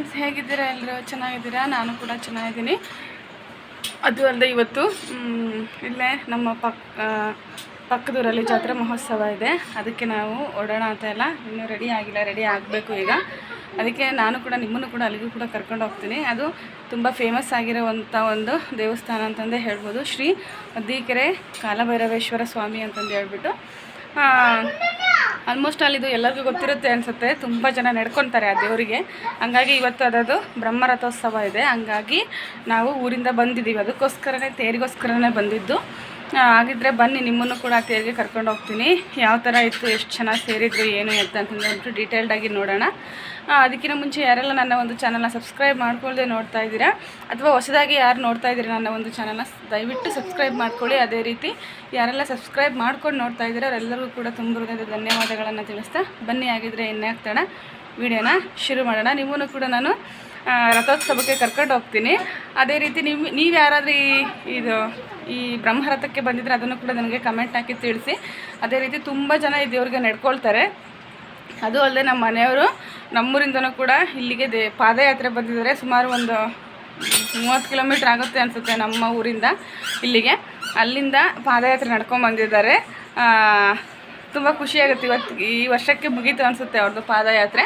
Friends ಹೇಗಿದ್ದೀರಾ? ಎಲ್ಲರೂ ಚೆನ್ನಾಗಿದ್ದೀರಾ? ನಾನು ಕೂಡ ಚೆನ್ನಾಗಿದ್ದೀನಿ. ಅದು ಅಲ್ಲದೆ ಇವತ್ತು ಇಲ್ಲೇ ನಮ್ಮ ಪಕ್ ಪಕ್ಕದೂರಲ್ಲಿ ಜಾತ್ರಾ ಮಹೋತ್ಸವ ಇದೆ. ಅದಕ್ಕೆ ನಾವು ಓಡೋಣ ಅಂತ ಎಲ್ಲ ಇನ್ನೂ ರೆಡಿ ಆಗಿಲ್ಲ ರೆಡಿ ಆಗಬೇಕು ಈಗ. ಅದಕ್ಕೆ ನಾನು ಕೂಡ, ನಿಮ್ಮನ್ನು ಕೂಡ ಅಲ್ಲಿಗೂ ಕೂಡ ಕರ್ಕೊಂಡು ಹೋಗ್ತೀನಿ. ಅದು ತುಂಬ ಫೇಮಸ್ ಆಗಿರೋವಂಥ ಒಂದು ದೇವಸ್ಥಾನ ಅಂತಂದೇ ಹೇಳ್ಬೋದು. ಶ್ರೀ ಮದ್ದೀಕೆರೆ ಕಾಲಭೈರವೇಶ್ವರ ಸ್ವಾಮಿ ಅಂತಂದು ಹೇಳ್ಬಿಟ್ಟು ಆಲ್ಮೋಸ್ಟ್ ಅಲ್ಲಿ ಇದು ಎಲ್ಲರಿಗೂ ಗೊತ್ತಿರುತ್ತೆ ಅನಿಸುತ್ತೆ. ತುಂಬ ಜನ ನಡ್ಕೊತಾರೆ ಆ ದೇವರಿಗೆ. ಹಂಗಾಗಿ ಇವತ್ತು ಅದದು ಬ್ರಹ್ಮರಥೋತ್ಸವ ಇದೆ. ಹಂಗಾಗಿ ನಾವು ಊರಿಂದ ಬಂದಿದ್ದೀವಿ. ಅದಕ್ಕೋಸ್ಕರನೇ ತೇರಿಗೋಸ್ಕರನೇ ಬಂದಿದ್ದು. ಆ, ಹಾಗಿದ್ರೆ ಬನ್ನಿ ನಿಮ್ಮನ್ನು ಕೂಡ ತೇರಿಗೆ ಕರ್ಕೊಂಡು ಹೋಗ್ತೀನಿ. ಯಾವ ಥರ ಇತ್ತು ಎಷ್ಟು ಚೆನ್ನಾಗಿ ಸೇರಿದ್ರು ಏನು ಎತ್ತ ಅಂತಂದು ಹೇಳ್ಬಿಟ್ಟು ಡೀಟೇಲ್ಡಾಗಿ ನೋಡೋಣ. ಅದಕ್ಕಿಂತ ಮುಂಚೆ ಯಾರೆಲ್ಲ ನನ್ನ ಒಂದು ಚಾನಲ್ನ ಸಬ್ಸ್ಕ್ರೈಬ್ ಮಾಡ್ಕೊಳ್ಳದೆ ನೋಡ್ತಾ ಇದ್ದೀರಾ ಅಥವಾ ಹೊಸದಾಗಿ ಯಾರು ನೋಡ್ತಾ ಇದ್ದೀರಾ ನನ್ನ ಒಂದು ಚಾನಲ್ನ ದಯವಿಟ್ಟು ಸಬ್ಸ್ಕ್ರೈಬ್ ಮಾಡ್ಕೊಳ್ಳಿ. ಅದೇ ರೀತಿ ಯಾರೆಲ್ಲ ಸಬ್ಸ್ಕ್ರೈಬ್ ಮಾಡ್ಕೊಂಡು ನೋಡ್ತಾ ಇದ್ದೀರಾ ಅವರೆಲ್ಲರಿಗೂ ಕೂಡ ತುಂಬ ಹೃದಯದ ಧನ್ಯವಾದಗಳನ್ನು ತಿಳಿಸ್ತಾ ಬನ್ನಿ. ಆಗಿದ್ರೆ ಇನ್ಯಾಕ್ತಾಣ ವಿಡಿಯೋನ ಶುರು ಮಾಡೋಣ. ನಿಮ್ಮನ್ನು ಕೂಡ ನಾನು ರಥೋತ್ಸವಕ್ಕೆ ಕರ್ಕೊಂಡು ಹೋಗ್ತೀನಿ. ಅದೇ ರೀತಿ ನೀವು ನೀವು ಯಾರಾದ್ರೂ ಈ, ಇದು, ಈ ಬ್ರಹ್ಮರಥಕ್ಕೆ ಬಂದಿದ್ರೆ ಅದನ್ನು ಕೂಡ ನನಗೆ ಕಮೆಂಟ್ ಹಾಕಿ ತಿಳಿಸಿ. ಅದೇ ರೀತಿ ತುಂಬ ಜನ ಈ ದೇವ್ರಿಗೆ ನಡ್ಕೊಳ್ತಾರೆ. ಅದು ಅಲ್ಲದೆ ನಮ್ಮ ಮನೆಯವರು ನಮ್ಮೂರಿಂದನೂ ಕೂಡ ಇಲ್ಲಿಗೆ ದೇ, ಪಾದಯಾತ್ರೆ ಬಂದಿದ್ದಾರೆ. ಸುಮಾರು ಒಂದು ಮೂವತ್ತು ಕಿಲೋಮೀಟ್ರ್ ಆಗುತ್ತೆ ಅನಿಸುತ್ತೆ ನಮ್ಮ ಊರಿಂದ ಇಲ್ಲಿಗೆ. ಅಲ್ಲಿಂದ ಪಾದಯಾತ್ರೆ ನಡ್ಕೊಂಡು ಬಂದಿದ್ದಾರೆ. ತುಂಬ ಖುಷಿಯಾಗುತ್ತೆ ಇವತ್ತು ಈ ವರ್ಷಕ್ಕೆ ಮುಗೀತು ಅನಿಸುತ್ತೆ ಅವ್ರದ್ದು ಪಾದಯಾತ್ರೆ.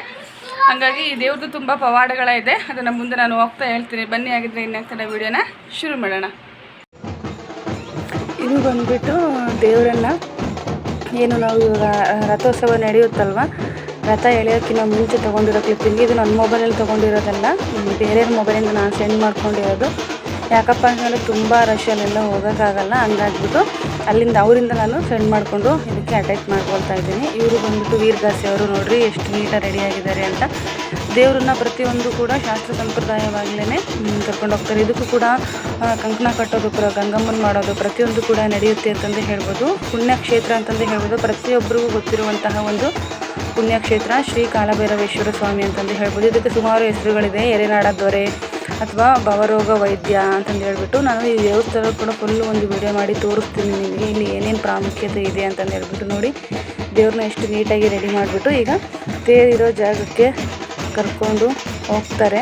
ಹಾಗಾಗಿ ಈ ದೇವ್ರದ್ದು ತುಂಬ ಪವಾಡಗಳಿದೆ ಅದನ್ನು ಮುಂದೆ ನಾನು ಹೋಗ್ತಾ ಹೇಳ್ತೀನಿ. ಬನ್ನಿ ಆಗಿದ್ರೆ ಇನ್ನೊಂದ್ಸಲ ವಿಡಿಯೋನ ಶುರು ಮಾಡೋಣ. ಇದು ಬಂದುಬಿಟ್ಟು ದೇವರನ್ನ. ಏನು ನಾವು ಇವಾಗ ರಥೋತ್ಸವ ನಡೆಯುತ್ತಲ್ವ? ರಥ ಎಳೆಯೋಕ್ಕಿಂತ ಮುಂಚೆ ತೊಗೊಂಡಿರೋ ಕ್ಲಿಪ್ಪಿಂಗ್ ಇದು ನನ್ನ ಮೊಬೈಲಲ್ಲಿ ತೊಗೊಂಡಿರೋದಲ್ಲ. ಬೇರೆಯವ್ರ ಮೊಬೈಲಿಂದ ನಾನು ಸೆಂಡ್ ಮಾಡ್ಕೊಂಡಿರೋದು. ಯಾಕಪ್ಪ ಅಂತಂದರೆ ತುಂಬ ರಶಲ್ಲೆಲ್ಲ ಹೋಗೋಕ್ಕಾಗಲ್ಲ. ಹಂಗಾಗ್ಬಿಟ್ಟು ಅಲ್ಲಿಂದ ಅವರಿಂದ ನಾನು ಸೆಂಡ್ ಮಾಡಿಕೊಂಡು ಇದಕ್ಕೆ ಅಟ್ಯಾಚ್ ಮಾಡ್ಕೊಳ್ತಾ ಇದ್ದೀನಿ. ಇವರು ಬಂದ್ಬಿಟ್ಟು ವೀರಗಾಸಿ ಅವರು ನೋಡಿರಿ ಎಷ್ಟು ನೀಟಾಗಿ ರೆಡಿಯಾಗಿದ್ದಾರೆ ಅಂತ. ದೇವ್ರನ್ನ ಪ್ರತಿಯೊಂದು ಕೂಡ ಶಾಸ್ತ್ರ ಸಂಪ್ರದಾಯವಾಗಲೇ ಕರ್ಕೊಂಡು ಹೋಗ್ತಾರೆ. ಇದಕ್ಕೂ ಕೂಡ ಕಂಕಣ ಕಟ್ಟೋದು, ಪ್ರ, ಗಂಗಮ್ಮನ ಮಾಡೋದು ಪ್ರತಿಯೊಂದು ಕೂಡ ನಡೆಯುತ್ತೆ ಅಂತಂದು ಹೇಳ್ಬೋದು. ಪುಣ್ಯಕ್ಷೇತ್ರ ಅಂತಂದು ಹೇಳ್ಬೋದು. ಪ್ರತಿಯೊಬ್ಬರಿಗೂ ಗೊತ್ತಿರುವಂತಹ ಒಂದು ಪುಣ್ಯಕ್ಷೇತ್ರ ಶ್ರೀ ಕಾಲಭೈರವೇಶ್ವರ ಸ್ವಾಮಿ ಅಂತಂದು ಹೇಳ್ಬೋದು. ಇದಕ್ಕೆ ಸುಮಾರು ಹೆಸರುಗಳಿದೆ. ಎರೆನಾಡ ದೊರೆ ಅಥವಾ ಭವರೋಗ ವೈದ್ಯ ಅಂತಂದು ಹೇಳ್ಬಿಟ್ಟು ನಾನು ಈ ದೇವಸ್ಥಾನ ಕೂಡ ಫುಲ್ಲು ಒಂದು ವಿಡಿಯೋ ಮಾಡಿ ತೋರಿಸ್ತೀನಿ ನಿಮಗೆ. ಇಲ್ಲಿ ಏನೇನು ಪ್ರಾಮುಖ್ಯತೆ ಇದೆ ಅಂತಂದು ಹೇಳ್ಬಿಟ್ಟು ನೋಡಿ. ದೇವ್ರನ್ನ ಎಷ್ಟು ನೀಟಾಗಿ ರೆಡಿ ಮಾಡಿಬಿಟ್ಟು ಈಗ ತೇರಿರೋ ಜಾಗಕ್ಕೆ ಕರ್ಕೊಂಡು ಹೋಗ್ತಾರೆ.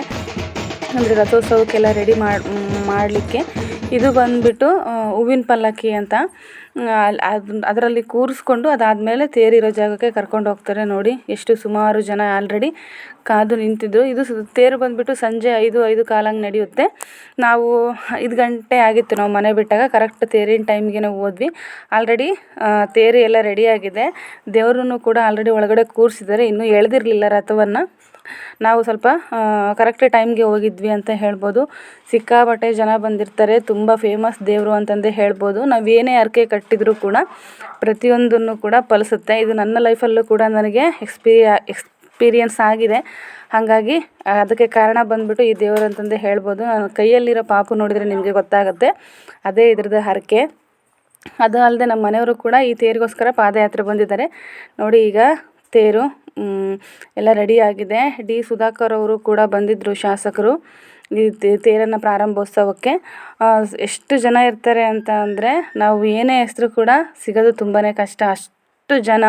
ಅಂದರೆ ರಥೋತ್ಸವಕ್ಕೆಲ್ಲ ರೆಡಿ ಮಾಡಿ ಮಾಡಲಿಕ್ಕೆ. ಇದು ಬಂದುಬಿಟ್ಟು ಹೂವಿನ ಪಲ್ಲಕ್ಕಿ ಅಂತ. ಅದರಲ್ಲಿ ಕೂರಿಸ್ಕೊಂಡು ಅದಾದಮೇಲೆ ತೇರಿರೋ ಜಾಗಕ್ಕೆ ಕರ್ಕೊಂಡು ಹೋಗ್ತಾರೆ ನೋಡಿ. ಎಷ್ಟು ಸುಮಾರು ಜನ ಆಲ್ರೆಡಿ ಕಾದು ನಿಂತಿದ್ದರು ಇದು ತೇರು ಬಂದುಬಿಟ್ಟು ಸಂಜೆ ಐದು ಐದು ಕಾಲಂಗೆ ನಡೆಯುತ್ತೆ. ನಾವು ಐದು ಗಂಟೆ ಆಗಿತ್ತು ನಾವು ಮನೆ ಬಿಟ್ಟಾಗ. ಕರೆಕ್ಟ್ ತೇರಿನ ಟೈಮ್ಗೆ ನಾವು ಹೋದ್ವಿ. ಆಲ್ರೆಡಿ ತೇರು ಎಲ್ಲ ರೆಡಿಯಾಗಿದೆ ದೇವ್ರೂ ಕೂಡ ಆಲ್ರೆಡಿ ಒಳಗಡೆ ಕೂರಿಸಿದ್ದಾರೆ. ಇನ್ನೂ ಎಳೆದಿರಲಿಲ್ಲ ರಥವನ್ನು. ನಾವು ಸ್ವಲ್ಪ ಕರೆಕ್ಟ್ ಟೈಮ್ಗೆ ಹೋಗಿದ್ವಿ ಅಂತ ಹೇಳ್ಬೋದು. ಸಿಕ್ಕಾಪಟ್ಟೆ ಜನ ಬಂದಿರ್ತಾರೆ, ತುಂಬ ಫೇಮಸ್ ದೇವರು ಅಂತಂದೇ ಹೇಳ್ಬೋದು. ನಾವು ಏನೇ ಹರಕೆ ಕಟ್ಟಿದರೂ ಕೂಡ ಪ್ರತಿಯೊಂದನ್ನು ಕೂಡ ಫಲಿಸುತ್ತೆ ಇದು ನನ್ನ ಲೈಫಲ್ಲೂ ಕೂಡ ನನಗೆ ಎಕ್ಸ್ಪೀರಿಯ ಎಕ್ಸ್ಪೀರಿಯನ್ಸ್ ಆಗಿದೆ. ಹಾಗಾಗಿ, ಅದಕ್ಕೆ ಕಾರಣ ಬಂದ್ಬಿಟ್ಟು ಈ ದೇವರು ಅಂತಂದೇ ಹೇಳ್ಬೋದು. ನಾನು ಕೈಯಲ್ಲಿರೋ ಪಾಪು ನೋಡಿದರೆ ನಿಮಗೆ ಗೊತ್ತಾಗುತ್ತೆ. ಅದೇ ಇದ್ರದ್ದು ಹರಕೆ. ಅದು ಅಲ್ಲದೆ ನಮ್ಮ ಮನೆಯವರು ಕೂಡ ಈ ತೇರಿಗೋಸ್ಕರ ಪಾದಯಾತ್ರೆ ಬಂದಿದ್ದಾರೆ. ನೋಡಿ ಈಗ ತೇರು. ಎಲ್ಲ ರೆಡಿ ಆಗಿದೆ. ಡಿ ಸುಧಾಕರ್ ಅವರು ಕೂಡ ಬಂದಿದ್ದರು ಶಾಸಕರು ಈ ತೇರನ್ನು ಪ್ರಾರಂಭೋತ್ಸವಕ್ಕೆ. ಎಷ್ಟು ಜನ ಇರ್ತಾರೆ ಅಂತ ಅಂದರೆ ನಾವು ಏನೇ ಹೆಸರು ಕೂಡ ಸಿಗೋದು ತುಂಬಾ ಕಷ್ಟ. ಅಷ್ಟು ಜನ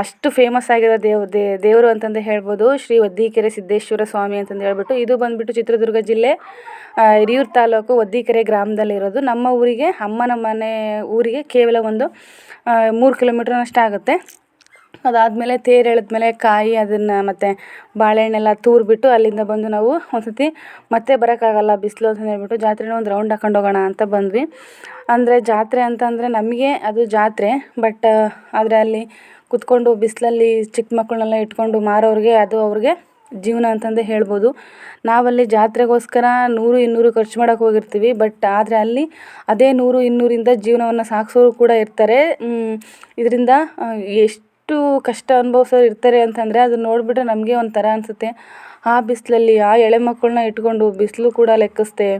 ಅಷ್ಟು ಫೇಮಸ್ ಆಗಿರೋ ದೇವ್, ದೇ, ದೇವರು ಅಂತಂದು ಹೇಳ್ಬೋದು. ಶ್ರೀ ಒದ್ದಿಕೆರೆ ಸಿದ್ದೇಶ್ವರ ಸ್ವಾಮಿ ಅಂತಂದು ಹೇಳ್ಬಿಟ್ಟು ಇದು ಬಂದುಬಿಟ್ಟು ಚಿತ್ರದುರ್ಗ ಜಿಲ್ಲೆ ಹಿರಿಯೂರು ತಾಲೂಕು ಒದ್ದೀಕೆರೆ ಗ್ರಾಮದಲ್ಲಿರೋದು ನಮ್ಮ ಊರಿಗೆ, ಅಮ್ಮನ ಮನೆ ಊರಿಗೆ ಕೇವಲ ಒಂದು ಮೂರು ಕಿಲೋಮೀಟ್ರ್ನಷ್ಟು ಆಗುತ್ತೆ ಅದಾದಮೇಲೆ ತೇರು ಎಳೆದ್ಮೇಲೆ ಕಾಯಿ, ಅದನ್ನು ಮತ್ತು ಬಾಳೆಹಣ್ಣೆಲ್ಲ ತೂರಿಬಿಟ್ಟು ಅಲ್ಲಿಂದ ಬಂದು ನಾವು ಒಂದ್ಸತಿ ಮತ್ತೆ ಬರೋಕ್ಕಾಗಲ್ಲ, ಬಿಸಿಲು ಅಂತ ಹೇಳ್ಬಿಟ್ಟು ಜಾತ್ರೆನ ಒಂದು ರೌಂಡ್ ಹಾಕೊಂಡು ಹೋಗೋಣ ಅಂತ ಬಂದ್ವಿ. ಅಂದರೆ ಜಾತ್ರೆ ಅಂತಂದರೆ ನಮಗೆ ಅದು ಜಾತ್ರೆ ಬಟ್ ಆದರೆ ಅಲ್ಲಿ ಕುತ್ಕೊಂಡು ಬಿಸಿಲಲ್ಲಿ ಚಿಕ್ಕ ಮಕ್ಕಳನ್ನೆಲ್ಲ ಇಟ್ಕೊಂಡು ಮಾರೋರಿಗೆ ಅದು ಅವ್ರಿಗೆ ಜೀವನ ಅಂತಂದೇ ಹೇಳ್ಬೋದು. ನಾವಲ್ಲಿ ಜಾತ್ರೆಗೋಸ್ಕರ ನೂರು, ಇನ್ನೂರು ಖರ್ಚು ಮಾಡೋಕೆ ಹೋಗಿರ್ತೀವಿ ಬಟ್ ಆದರೆ ಅಲ್ಲಿ ಅದೇ ನೂರು, ಇನ್ನೂರಿಂದ ಜೀವನವನ್ನು ಸಾಗಿಸೋರು ಕೂಡ ಇರ್ತಾರೆ. ಇದರಿಂದ ಎಷ್ಟು ಕಷ್ಟ ಅನುಭವ್ಸೋರು ಇರ್ತಾರೆ ಅಂತಂದರೆ ಅದನ್ನ ನೋಡಿಬಿಟ್ರೆ ನಮಗೆ ಒಂಥರ ಅನಿಸುತ್ತೆ. ಆ ಬಿಸಿಲಲ್ಲಿ, ಆ ಎಳೆ ಮಕ್ಕಳನ್ನ ಇಟ್ಕೊಂಡು ಬಿಸಿಲು ಕೂಡ ಲೆಕ್ಕಿಸ್ದೆ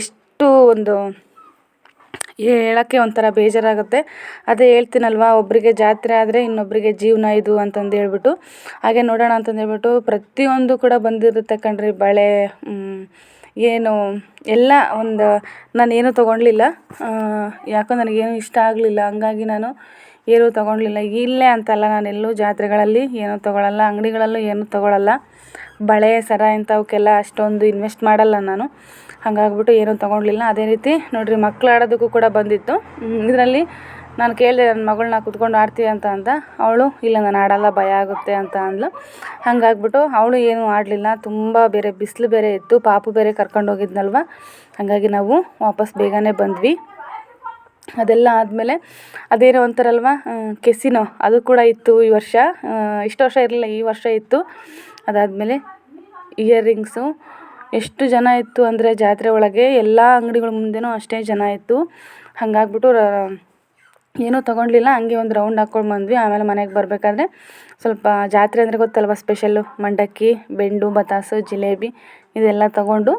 ಎಷ್ಟು ಒಂದು ಹೇಳೋಕ್ಕೆ ಒಂಥರ ಬೇಜಾರಾಗುತ್ತೆ. ಅದೇ ಹೇಳ್ತೀನಲ್ವ ಒಬ್ಬರಿಗೆ ಜಾತ್ರೆ ಆದರೆ ಇನ್ನೊಬ್ಬರಿಗೆ ಜೀವನ ಇದು ಅಂತಂದು ಹೇಳ್ಬಿಟ್ಟು. ಹಾಗೆ ನೋಡೋಣ ಅಂತಂದು ಹೇಳ್ಬಿಟ್ಟು ಪ್ರತಿಯೊಂದು ಕೂಡ ಬಂದಿರುತ್ತೆ ಕಣ್ರಿ ಬಳೆ ಏನು, ಎಲ್ಲ ಒಂದು ನಾನೇನು ತೊಗೊಳ್ಲಿಲ್ಲ ಯಾಕೋ ನನಗೇನು ಇಷ್ಟ ಆಗಲಿಲ್ಲ. ಹಂಗಾಗಿ ನಾನು ಏನೂ ತೊಗೊಳ್ಲಿಲ್ಲ ಇಲ್ಲೇ ಅಂತಲ್ಲ ನಾನು ಎಲ್ಲೂ ಜಾತ್ರೆಗಳಲ್ಲಿ ಏನೂ ತೊಗೊಳಲ್ಲ, ಅಂಗಡಿಗಳಲ್ಲೂ ಏನೂ ತೊಗೊಳಲ್ಲ. ಬಳೆ, ಸರ ಇಂಥವಕ್ಕೆಲ್ಲ ಅಷ್ಟೊಂದು ಇನ್ವೆಸ್ಟ್ ಮಾಡಲ್ಲ ನಾನು. ಹಾಗಾಗ್ಬಿಟ್ಟು ಏನೂ ತೊಗೊಳ್ಲಿಲ್ಲ ಅದೇ ರೀತಿ ನೋಡಿರಿ ಮಕ್ಳು ಆಡೋದಕ್ಕೂ ಕೂಡ ಬಂದಿತ್ತು. ಇದರಲ್ಲಿ ನಾನು ಕೇಳಿದೆ ನನ್ನ ಮಗಳನ್ನ ಕುತ್ಕೊಂಡು ಆಡ್ತೀಯ ಅಂತ ಅಂದ. ಅವಳು, ಇಲ್ಲ ನಾನು ಆಡಲ್ಲ, ಭಯ ಆಗುತ್ತೆ ಅಂತ ಅಂದ್ಲು. ಹಾಗಾಗ್ಬಿಟ್ಟು ಅವಳು ಏನೂ ಆಡಲಿಲ್ಲ. ತುಂಬ ಬೇರೆ, ಬಿಸಿಲು ಬೇರೆ ಇತ್ತು. ಪಾಪು ಬೇರೆ ಕರ್ಕೊಂಡು ಹೋಗಿದ್ನಲ್ವ ಹಾಗಾಗಿ ನಾವು ವಾಪಸ್ ಬೇಗನೆ ಬಂದ್ವಿ. ಅದೆಲ್ಲ ಆದಮೇಲೆ ಅದೇನೋ ಅಂತಾರಲ್ವ ಕೆಸಿನೋ, ಅದು ಕೂಡ ಇತ್ತು ಈ ವರ್ಷ. ಇಷ್ಟು ವರ್ಷ ಇರಲಿಲ್ಲ, ಈ ವರ್ಷ ಇತ್ತು. ಅದಾದಮೇಲೆ ಇಯರಿಂಗ್ಸು. ಎಷ್ಟು ಜನ ಇತ್ತು ಅಂದರೆ ಜಾತ್ರೆ ಒಳಗೆ ಎಲ್ಲ ಅಂಗಡಿಗಳ ಮುಂದೆನೂ ಅಷ್ಟೇ ಜನ ಇತ್ತು. ಹಾಗಾಗ್ಬಿಟ್ಟು ಏನೂ ತೊಗೊಂಡ್ಲಿಲ್ಲ. ಹಂಗೆ ಒಂದು ರೌಂಡ್ ಹಾಕ್ಕೊಂಡು ಬಂದ್ವಿ. ಆಮೇಲೆ ಮನೆಗೆ ಬರಬೇಕಾದ್ರೆ ಸ್ವಲ್ಪ ಜಾತ್ರೆ ಅಂದರೆ ಗೊತ್ತಲ್ವ? ಸ್ಪೆಷಲ್ಲು ಮಂಡಕ್ಕಿ, ಬೆಂಡು, ಬತಾಸು, ಜಿಲೇಬಿ, ಇದೆಲ್ಲ ತೊಗೊಂಡು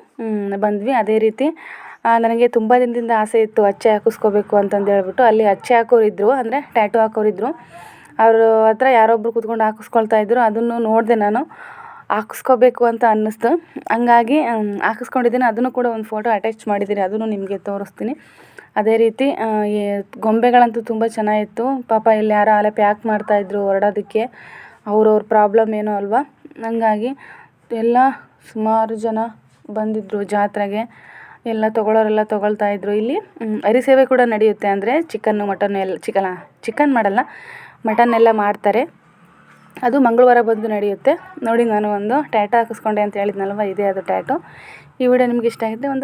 ಬಂದ್ವಿ. ಅದೇ ರೀತಿ ನನಗೆ ತುಂಬ ದಿನದಿಂದ ಆಸೆ ಇತ್ತು ಅಚ್ಚೆ ಹಾಕಿಸ್ಕೋಬೇಕು ಅಂತಂದು ಹೇಳ್ಬಿಟ್ಟು. ಅಲ್ಲಿ ಅಚ್ಚೆ ಹಾಕೋರು ಇದ್ದರು ಅಂದರೆ ಟ್ಯಾಟೂ ಹಾಕೋರು ಇದ್ದರು ಅವ್ರ ಹತ್ರ ಯಾರೊಬ್ಬರು ಕೂತ್ಕೊಂಡು ಹಾಕಿಸ್ಕೊಳ್ತಾ ಇದ್ದರು ಅದನ್ನು ನೋಡಿದೆ ನಾನು. ಹಾಕಿಸ್ಕೋಬೇಕು ಅಂತ ಅನ್ನಿಸ್ತು. ಹಂಗಾಗಿ ಹಾಕಿಸ್ಕೊಂಡಿದ್ದೀನಿ. ಅದನ್ನು ಕೂಡ ಒಂದು ಫೋಟೋ ಅಟ್ಯಾಚ್ ಮಾಡಿದ್ದೀನಿ. ಅದನ್ನು ನಿಮಗೆ ತೋರಿಸ್ತೀನಿ. ಅದೇ ರೀತಿ ಗೊಂಬೆಗಳಂತೂ ತುಂಬ ಚೆನ್ನಾಗಿತ್ತು. ಪಾಪ ಇಲ್ಲಿ ಯಾರೋ ಆಲೆ ಪ್ಯಾಕ್ ಮಾಡ್ತಾಯಿದ್ರು ಹೊರಡೋದಕ್ಕೆ. ಅವ್ರವ್ರ ಪ್ರಾಬ್ಲಮ್ ಏನೋ ಅಲ್ವಾ? ಹಂಗಾಗಿ, ಎಲ್ಲ ಸುಮಾರು ಜನ ಬಂದಿದ್ದರು ಜಾತ್ರೆಗೆ. ಎಲ್ಲ ತೊಗೊಳೋರೆಲ್ಲ ತೊಗೊಳ್ತಾ ಇದ್ರು. ಇಲ್ಲಿ ಹರಿಸೇವೆ ಕೂಡ ನಡೆಯುತ್ತೆ ಅಂದರೆ ಚಿಕನ್ನು, ಮಟನ್ನು ಎಲ್ಲ, ಚಿಕನ, ಚಿಕನ್ ಮಾಡಲ್ಲ ಮಟನ್ ಎಲ್ಲ ಮಾಡ್ತಾರೆ. ಅದು ಮಂಗಳವಾರ ಬಂದು ನಡೆಯುತ್ತೆ. ನೋಡಿ, ನಾನು ಒಂದು ಟ್ಯಾಟೋ ಹಾಕಿಸ್ಕೊಂಡೆ ಅಂತ ಹೇಳಿದ್ನಲ್ವ? ಇದೇ ಅದು ಟ್ಯಾಟೋ. ಈ ವಿಡಿಯೋ ನಿಮ್ಗೆ ಇಷ್ಟ ಆಗಿದ್ದರೆ ಒಂದು